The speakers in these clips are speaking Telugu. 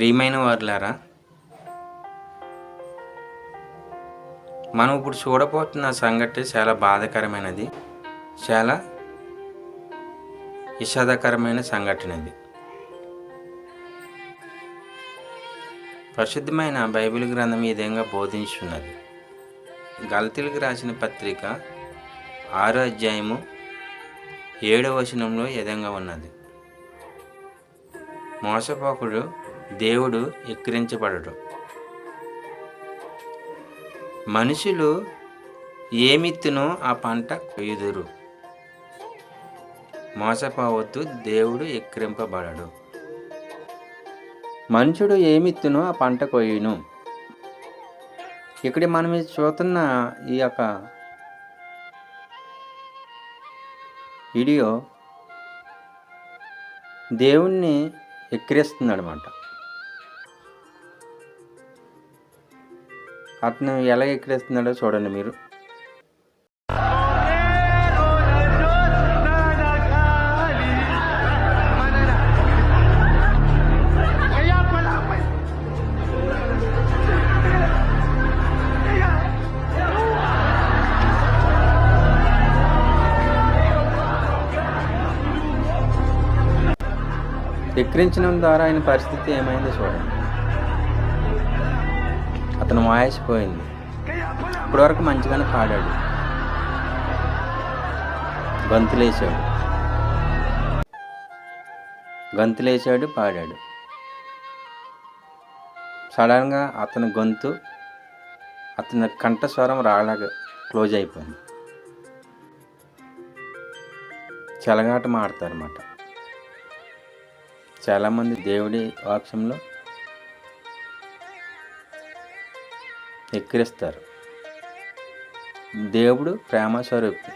ప్రియమైన వారులారా మనం ఇప్పుడు చూడబోతున్న సంఘటన చాలా బాధాకరమైనది చాలా విషాదకరమైన సంఘటన ఇది ప్రసిద్ధమైన బైబిల్ గ్రంథం ఈ విధంగా బోధించున్నది. గల్తీలకు రాసిన పత్రిక ఆరో అధ్యాయము ఏడవ వచనంలో ఈ విధంగా ఉన్నది. మోసపోకుడు దేవుడు ఎక్కిరించబడడు. మనుషులు ఏమిత్తునో ఆ పంట కొయ్యుదురు. మోసపోవద్దు దేవుడు ఎక్కిరింపబడడు. మనుషుడు ఏమిత్తునో ఆ పంట కొయ్యును. ఇక్కడ మనం చూస్తున్న ఈ యొక్క వీడియో దేవుణ్ణి ఎక్కిరేస్తుంది అనమాట అతను ఎలా ఎక్కిరిస్తున్నాడో చూడండి మీరు. Kaya ఎక్కిరించడం ద్వారా ఆయన పరిస్థితి ఏమైందో చూడండి. అతను వాయిసిపోయింది ఇప్పటివరకు మంచిగానే పాడాడు. గంతులేసాడు గంతులేసాడు పాడాడు. సడన్గా అతని గొంతు అతని కంఠస్వరం రాలాగా క్లోజ్ అయిపోయింది. చెలగాట మాడతారన్నమాట చాలామంది దేవుడి వాక్యంలో ఎక్కిరిస్తారు దేవుడు ప్రేమ స్వరూపి.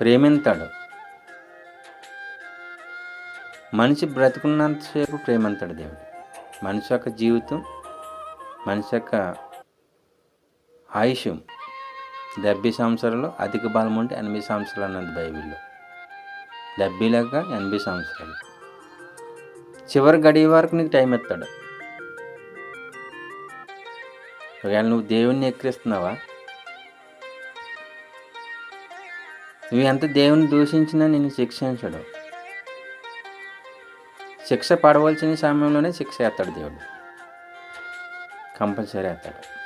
ప్రేమింతాడు. మనిషి బ్రతుకున్నంతసేపు ప్రేమంతాడు దేవుడు. మనిషి యొక్క జీవితం మనిషి యొక్క ఆయుష్ డెబ్బై సంవత్సరాలు అధిక బలం ఉంటే ఎనభై సంవత్సరాలు అన్నది బైబిల్లో. డెబ్బై లేక ఎనభై సంవత్సరాలు. చివరి గడియ వరకు నీకు టైం ఇస్తాడు. ఒకవేళ నువ్వు దేవుణ్ణి ఎక్కిరిస్తున్నావా? నువ్వు ఎంత దేవుని దూషించినా నిన్ను శిక్షించడు. శిక్ష పడవలసిన సమయంలోనే శిక్ష వేస్తాడు దేవుడు. కంపల్సరీ వేస్తాడు.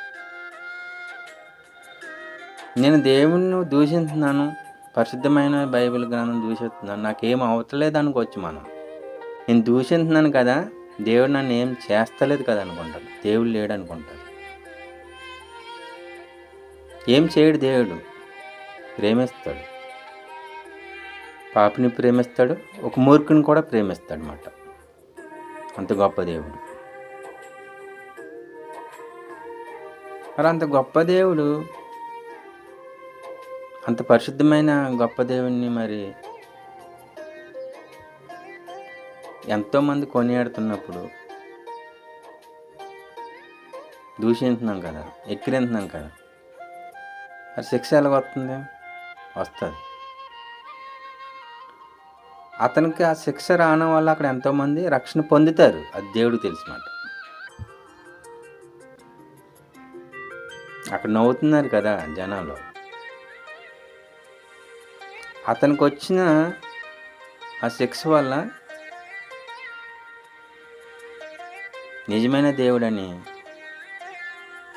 నేను దేవుణ్ణి దూషిస్తున్నాను పరిశుద్ధమైన బైబిల్ గ్రంథం దూషిస్తున్నాను నాకేం అవతలేదు అనుకోవచ్చు మనం. నేను దూషిస్తున్నాను కదా దేవుడు నన్ను ఏం చేస్తలేదు కదా అనుకుంటాడు. దేవుడు లేడు అనుకుంటాడు. ఏం చేయడు దేవుడు? ప్రేమిస్తాడు. పాపిని ప్రేమిస్తాడు ఒక మూర్ఖుని కూడా ప్రేమిస్తాడు అన్నమాట అంత గొప్ప దేవుడు. మరి అంత గొప్ప దేవుడు అంత పరిశుద్ధమైన గొప్ప దేవుణ్ణి మరి ఎంతోమంది కొనియాడుతున్నప్పుడు దూషించున్నాం కదా ఎక్కిరింటున్నాం కదా. మరి శిక్ష ఎలాగ వస్తుంది. వస్తుంది అతనికి ఆ శిక్ష రావడం వల్ల అక్కడ ఎంతోమంది రక్షణ పొందుతారు. అది దేవుడు తెలిసినట్టు మాట. అక్కడ నవ్వుతున్నారు కదా జనాలు. అతనికి వచ్చిన ఆ శిక్ష వల్ల నిజమైన దేవుడని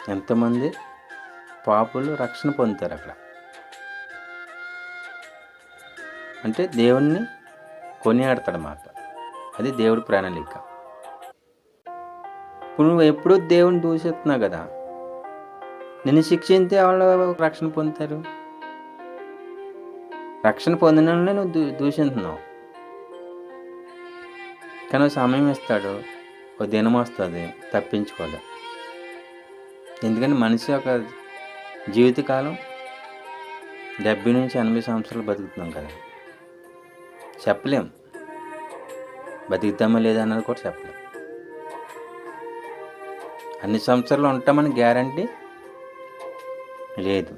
ఎంతోమంది పాపులు రక్షణ పొందుతారు అక్కడ. అంటే దేవుణ్ణి కొనియాడతాడన్నమాట అది దేవుడి ప్రణాళిక. ఇప్పుడు నువ్వు ఎప్పుడూ దేవుని దూషిస్తున్నావు కదా. నిన్ను శిక్షించే వాళ్ళు రక్షణ పొందుతారు? రక్షణ పొందిన వాళ్ళనే నువ్వు దూ దూషిస్తున్నావు కానీ సమయం ఇస్తాడు. ఒక దినం వస్తుంది. తప్పించుకోలేదు ఎందుకంటే మనిషి ఒక జీవితకాలం డెబ్బై నుంచి ఎనభై సంవత్సరాలు బతుకుతున్నాం కదా. చెప్పలేం. బతుకుతామా లేదా అన్నది కూడా చెప్పలేం. అన్ని సంవత్సరాలు ఉంటామని గ్యారంటీ లేదు.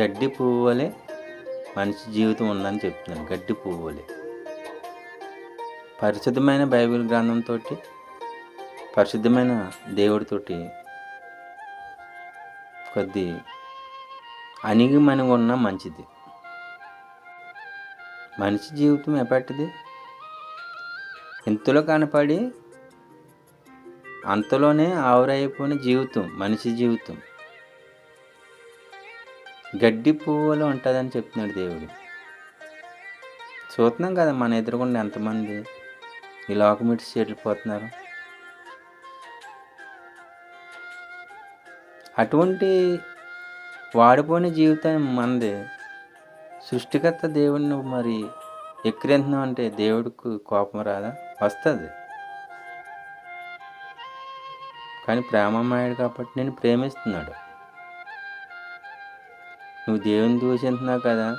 గడ్డి పువ్వు వలె మనిషి జీవితం ఉందని చెప్తున్నాను. గడ్డి పువ్వు వలె పరిశుద్ధమైన బైబిల్ గ్రంథంతో పరిశుద్ధమైన దేవుడితోటి కొద్ది అణిగి మనిగి ఉన్న మంచిది. మనిషి జీవితం ఎప్పటిది? ఇంతలో కనపడి అంతలోనే ఆవిరైపోయిన జీవితం మనిషి జీవితం. గడ్డి పువ్వులో ఉంటుందని చెప్తున్నాడు దేవుడు. చూస్తున్నాం కదా మన ఎదురుకుండా ఎంతమంది ఈ లోకమిటి చెడిపోతున్నారు అటువంటి వాడిపోయిన జీవితం మనది సృష్టికర్త దేవుడిని మరి ఎక్కిరింతున్నాం అంటే దేవుడికి కోపం రాదా? వస్తుంది. కానీ ప్రేమమాయుడు కాబట్టి నేను ప్రేమిస్తున్నాడు. నువ్వు దేవుని దూషిస్తున్నావు కదా?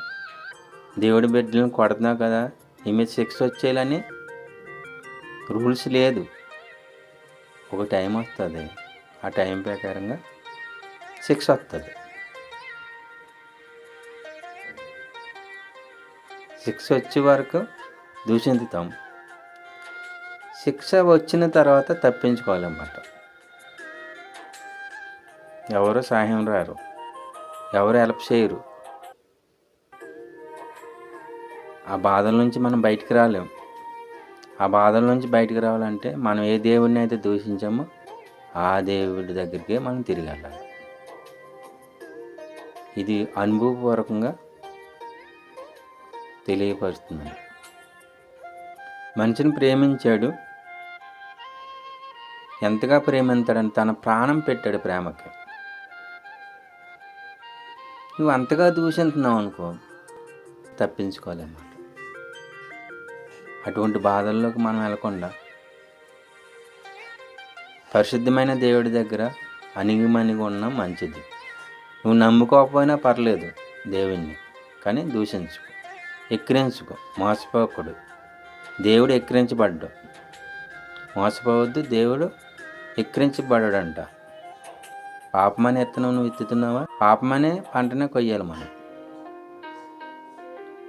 దేవుడి బిడ్డలను కొడుతున్నావు కదా? నీ మీద శిక్ష వచ్చేయాలని రూల్స్ లేదు. ఒక టైం వస్తుంది. ఆ టైం ప్రకారంగా శిక్ష వస్తుంది శిక్ష వచ్చే వరకు దూషించుతాం శిక్ష వచ్చిన తర్వాత తప్పించుకోవాలన్నమాట ఎవరు సహాయం రారు ఎవరు హెల్ప్ చేయరు ఆ బాధల నుంచి మనం బయటికి రాలేం. ఆ బాధల నుంచి బయటికి రావాలంటే మనం ఏ దేవుడిని అయితే దూషించామో ఆ దేవుడి దగ్గరికే మనం తిరిగి వెళ్ళాలి. ఇది అనుభవపూర్వకంగా తెలియపరుస్తుంది మనిషిని ప్రేమించాడు. ఎంతగా ప్రేమించాడని తన ప్రాణం పెట్టాడు ప్రేమకి. నువ్వు అంతగా దూషిస్తున్నావు అనుకో తప్పించుకోవాలన్నమాట అటువంటి బాధల్లోకి మనం వెళ్ళకుండా పరిశుద్ధమైన దేవుడి దగ్గర అణిగిమణిగి ఉన్న మంచిది. నువ్వు నమ్ముకోకపోయినా పర్లేదు దేవుణ్ణి కానీ దూషించుకో. ఎక్కిరించుకో. మోసపోకూడదు. దేవుడు ఎక్కిరించబడ్డు మోసపోవద్దు. దేవుడు ఎక్కిరించబడ్డాడంట. పాపమనే ఎత్తనం నువ్వు ఎత్తుతున్నావా? పాపమనే పంటనే కొయ్యాలి మనం.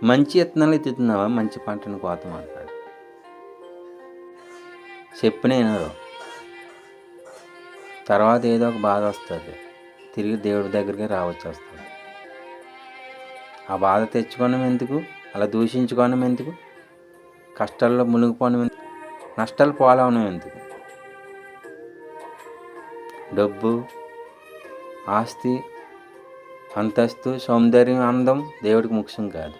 మంచి ఎత్తనాలు ఎత్తుతున్నావా? మంచి పంటను కోతం అంటాడు చెప్పిన తర్వాత ఏదో ఒక బాధ వస్తుంది. తిరిగి దేవుడి దగ్గరికి రావచ్చు వస్తుంది ఆ బాధ తెచ్చుకోవడం ఎందుకు? అలా దూషించుకోవడం ఎందుకు? కష్టాల్లో మునిగిపోవడం ఎందుకు? నష్టాలు పోలవడం ఎందుకు? డబ్బు ఆస్తి అంతస్తు సౌందర్యం అందం దేవుడికి ముఖ్యం కాదు.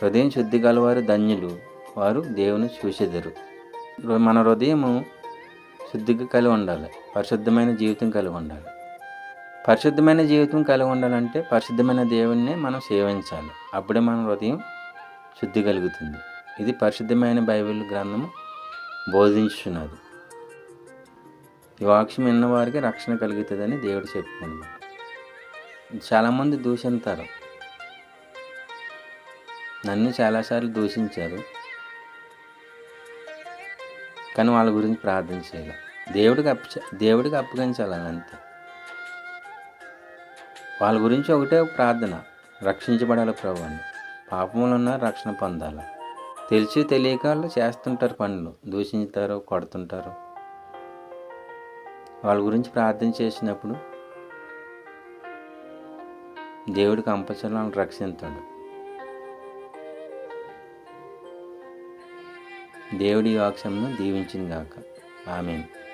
హృదయం శుద్ధి గలవారు ధన్యులు. వారు దేవుని చూసేదరు మన హృదయము శుద్ధిగా కలిగి ఉండాలి. పరిశుద్ధమైన జీవితం కలిగి ఉండాలి. పరిశుద్ధమైన జీవితం కలిగి ఉండాలంటే పరిశుద్ధమైన దేవుణ్ణి మనం సేవించాలి. అప్పుడే మన హృదయం శుద్ధి కలుగుతుంది. ఇది పరిశుద్ధమైన బైబిల్ గ్రంథము బోధించున్నది ఈ వాక్యం విన్న వారికి రక్షణ కలుగుతుందని దేవుడు చెప్తున్నాడు చాలామంది దూషింతారు. నన్ను చాలాసార్లు దూషించారు. కానీ వాళ్ళ గురించి ప్రార్థన చేయాలి. దేవుడికి అప్ప దేవుడికి అప్పగించాలని అంతే వాళ్ళ గురించి ఒకటే ప్రార్థన రక్షించబడాలి ప్రభు అని పాపములున్న రక్షణ పొందాలి. తెలిసి తెలియక వాళ్ళు చేస్తుంటారు పనులు దూషించుతారు కొడుతుంటారు. వాళ్ళ గురించి ప్రార్థన చేసినప్పుడు దేవుడు కంపల్సరీ వాళ్ళని రక్షిస్తాడు దేవుడి వాక్యంను దీవించింది గాక. ఆమెను.